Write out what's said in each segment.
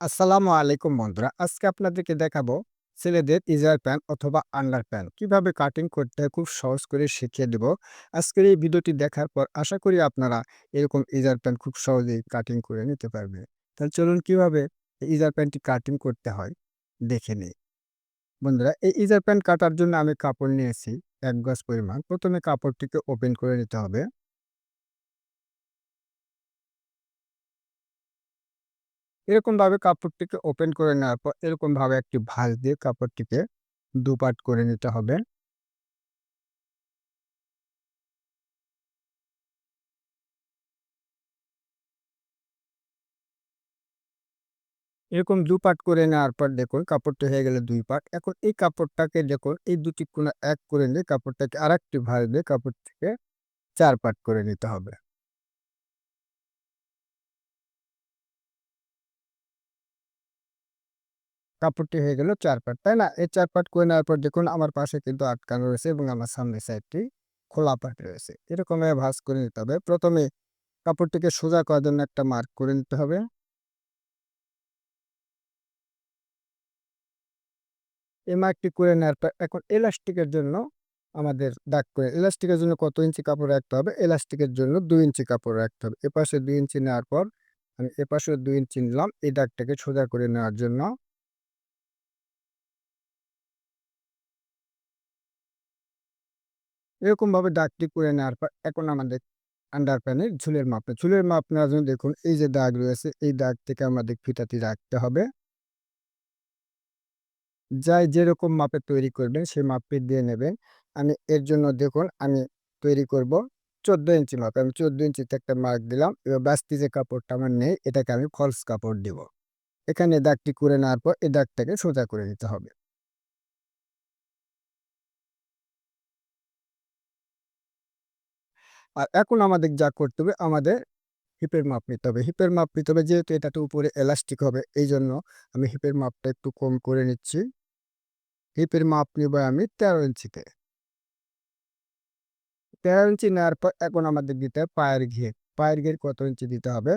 আসসালামু আলাইকুম বন্ধুরা। আজকে আপনাদেরকে দেখাবো ছেলেদের ইজার প্যান্ট অথবা আন্ডার প্যান্ট কীভাবে কাটিং করতে খুব সহজ করে শিখিয়ে দেব। আজকের এই ভিডিওটি দেখার পর আশা করি আপনারা এরকম ইজার প্যান্ট খুব সহজেই কাটিং করে নিতে পারবে। তাহলে চলুন কীভাবে এই ইজার প্যান্টটি কাটিং করতে হয়, দেখে নিই। বন্ধুরা, এই ইজার প্যান্ট কাটার জন্য আমি কাপড় নিয়েছি, এক গজ পরিমাণ। প্রথমে কাপড়টিকে ওপেন করে নিতে হবে। এরকমভাবে কাপড়টিকে ওপেন করে নেওয়ার পর এরকমভাবে একটি ভাঁজ দিয়ে কাপড়টিকে দুপাট করে নিতে হবে। এরকম দু দুপাট করে নেওয়ার পর দেখুন কাপড়টি হয়ে গেলে দুই পাট। এখন এই কাপড়টাকে দেখুন, এই দুটি কোণা এক করে নিয়ে কাপড়টাকে আর একটি ভাঁজ দিয়ে কাপড়টিকে চার পাট করে নিতে হবে। কাপড়টি হয়ে গেল চার পাট, তাই না? এই চার পাট করে নেওয়ার পর দেখুন আমার পাশে কিন্তু আটকানো রয়েছে এবং আমার সামনে সাইডটি খোলা পাট রয়েছে। এরকমভাবে ভাঁজ করে নিতে হবে। প্রথমে কাপড়টিকে সোজা করার জন্য একটা মার্ক করে নিতে হবে। এই মার্কটি করে নেওয়ার পর এখন এলাস্টিকের জন্য আমাদের দাগ করে এলাস্টিকের জন্য কত ইঞ্চি কাপড় রাখতে হবে? এলাস্টিকের জন্য ২ ইঞ্চি কাপড় রাখতে হবে। এপাশে ২ ইঞ্চি নেওয়ার পর আমি এপাশেও দুই ইঞ্চি নিলাম এই দাগটাকে সোজা করে নেওয়ার জন্য। এরকমভাবে দাগটি করে নেওয়ার পর এখন আমাদের আন্ডার প্যানের ঝুলের মাপ ঝুলের মাপ নেওয়ার জন্য দেখুন, এই যে দাগ রয়েছে, এই দাগ থেকে আমাদের ফিতাটি রাখতে হবে। যাই যেরকম মাপে তৈরি করবেন, সেই মাপটি দিয়ে নেবেন। আমি এর জন্য দেখুন, আমি তৈরি করব ১৪ ইঞ্চি মাপ। আমি ১৪ ইঞ্চিতে একটা মার্ক দিলাম। এবার বাড়তি যে কাপড়টা আমার নেই, এটাকে আমি ফলস কাপড় দিব। এখানে দাগটি করে নেওয়ার পর এই দাগটাকে সোজা করে নিতে হবে। আর এখন আমাদের যা করতে হবে, আমাদের হিপের মাপ নিতে হবে। হিপের মাপ নিতে হবে যেহেতু এটাতে উপরে এলাস্টিক হবে এই জন্য আমি হিপের মাপটা একটু কম করে নিচ্ছি। হিপের মাপ নিব আমি ১৩ ইঞ্চিতে। ১৩ ইঞ্চি নেওয়ার পর এখন আমাদের দিতে হবে পায়ের ঘের। পায়ের ঘের কত ইঞ্চি দিতে হবে?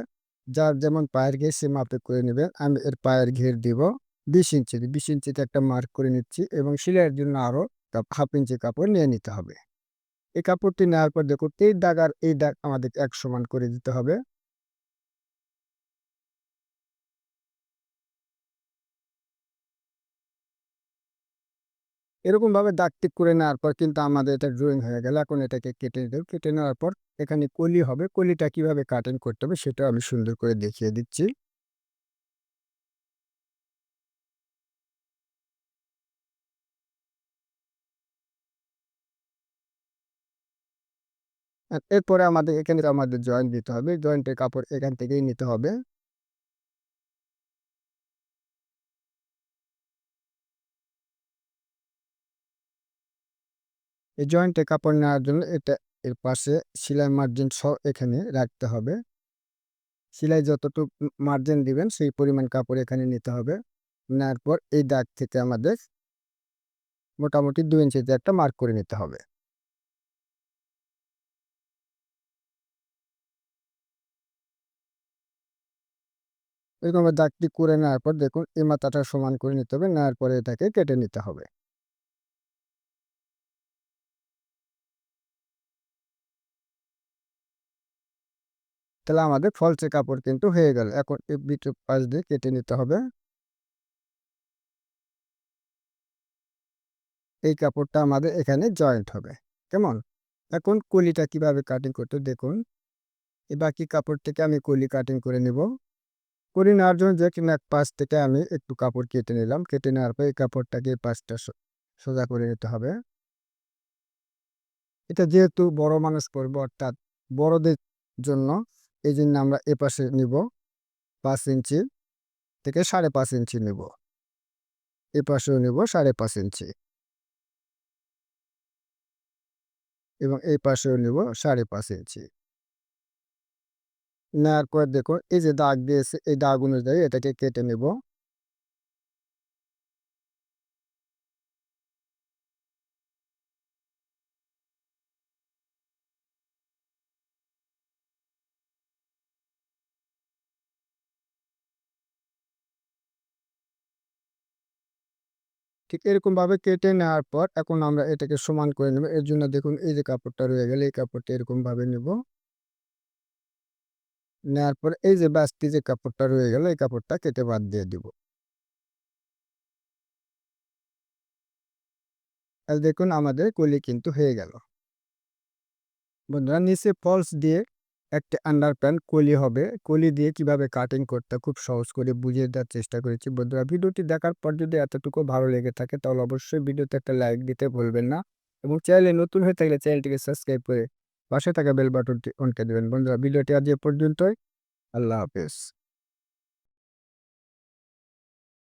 যার যেমন পায়ের ঘের সে মাপে করে নেবেন। আমি এর পায়ের ঘের দিব ২০ ইঞ্চি। ২০ ইঞ্চিতে একটা মার্ক করে নিচ্ছি এবং সেলাইয়ের জন্য আরও হাফ ইঞ্চি কাপড় নিয়ে নিতে হবে। এই কাপড়টি নেওয়ার পর দেখুন, এই দাগ আর এই দাগ আমাদের এক সমান করে দিতে হবে। এরকমভাবে দাগ ঠিক করে নেওয়ার পর কিন্তু আমাদের এটা ড্রয়িং হয়ে গেল। এখন এটাকে কেটে দেব। কেটে নেওয়ার পর এখানে কলি হবে। কলিটা কীভাবে কাটিং করতে হবে সেটাও আমি সুন্দর করে দেখিয়ে দিচ্ছি। এরপরে আমাদের এখানে আমাদের জয়েন্ট দিতে হবে। জয়েন্টের কাপড় এখান থেকেই নিতে হবে। এই জয়েন্টে কাপড় নেওয়ার জন্য এটা এর পাশে সেলাই মার্জিন সহ এখানে রাখতে হবে। সেলাই যতটুকু মার্জিন দিবেন, সেই পরিমাণ কাপড় এখানে নিতে হবে। নেওয়ার পর এই দাগ থেকে আমাদের মোটামুটি দু ইঞ্চিতে একটা মার্ক করে নিতে হবে। এরকমভাবে দাগটি করে নেওয়ার পর দেখুন এই মাথাটা সমান করে নিতে হবে। নেওয়ার পরে এটাকে কেটে নিতে হবে। তাহলে আমাদের ফলসে কাপড় কিন্তু হয়ে গেল। এখন এই ভিতর পাশ দিয়ে কেটে নিতে হবে। এই কাপড়টা আমাদের এখানে জয়েন্ট হবে। কেমন? এখন কলিটা কীভাবে কাটিং করতে দেখুন। এই বাকি কাপড় থেকে আমি কলি কাটিং করে নিব। কলি নেওয়ার জন্য যে কিনা পাশ থেকে আমি একটু কাপড় কেটে নিলাম। কেটে নেওয়ার পর এই কাপড়টাকে পাশটা সোজা করে নিতে হবে। এটা যেহেতু বড় মানুষ পরবে, অর্থাৎ বড়দের জন্য এই জন্য আমরা এপাশে নিব পাঁচ ইঞ্চি থেকে সাড়ে পাঁচ ইঞ্চি নিব। এপাশেও নিব সাড়ে পাঁচ ইঞ্চি। এবং এই পাশেও নিব সাড়ে পাঁচ ইঞ্চি। নেওয়ার পর দেখুন এই যে দাগ দিয়েছে এই দাগ অনুযায়ী এটাকে কেটে নেব ঠিক এরকমভাবে কেটে নেওয়ার পর এখন আমরা এটাকে সমান করে নেব এর জন্য দেখুন এই যে কাপড়টা রয়ে গেলে এই কাপড়টা এরকমভাবে নেব নেওয়ার পর এই যে বাড়তি যে কাপড়টা রয়ে গেল, এই কাপড়টা কেটে বাদ দিয়ে দিব। দেখুন আমাদের কলি কিন্তু হয়ে গেল। বন্ধুরা, নিচে ফলস দিয়ে একটা আন্ডার প্যান্ট কলি হবে। কলি দিয়ে কীভাবে কাটিং করতে খুব সহজ করে বুঝিয়ে দেওয়ার চেষ্টা করেছি। বন্ধুরা, ভিডিওটি দেখার পর যদি এতটুকু ভালো লেগে থাকে তাহলে অবশ্যই ভিডিওতে একটা লাইক দিতে ভুলবেন না। এবং চ্যানেলে নতুন হয়ে থাকলে চ্যানেলটিকে সাবস্ক্রাইব করে পাশে থাকা বেল বাটনটি অন দেবেন। বন্ধুরা ভিডিওটি আজ এ পর্যন্তই। আল্লাহ হাফেজ।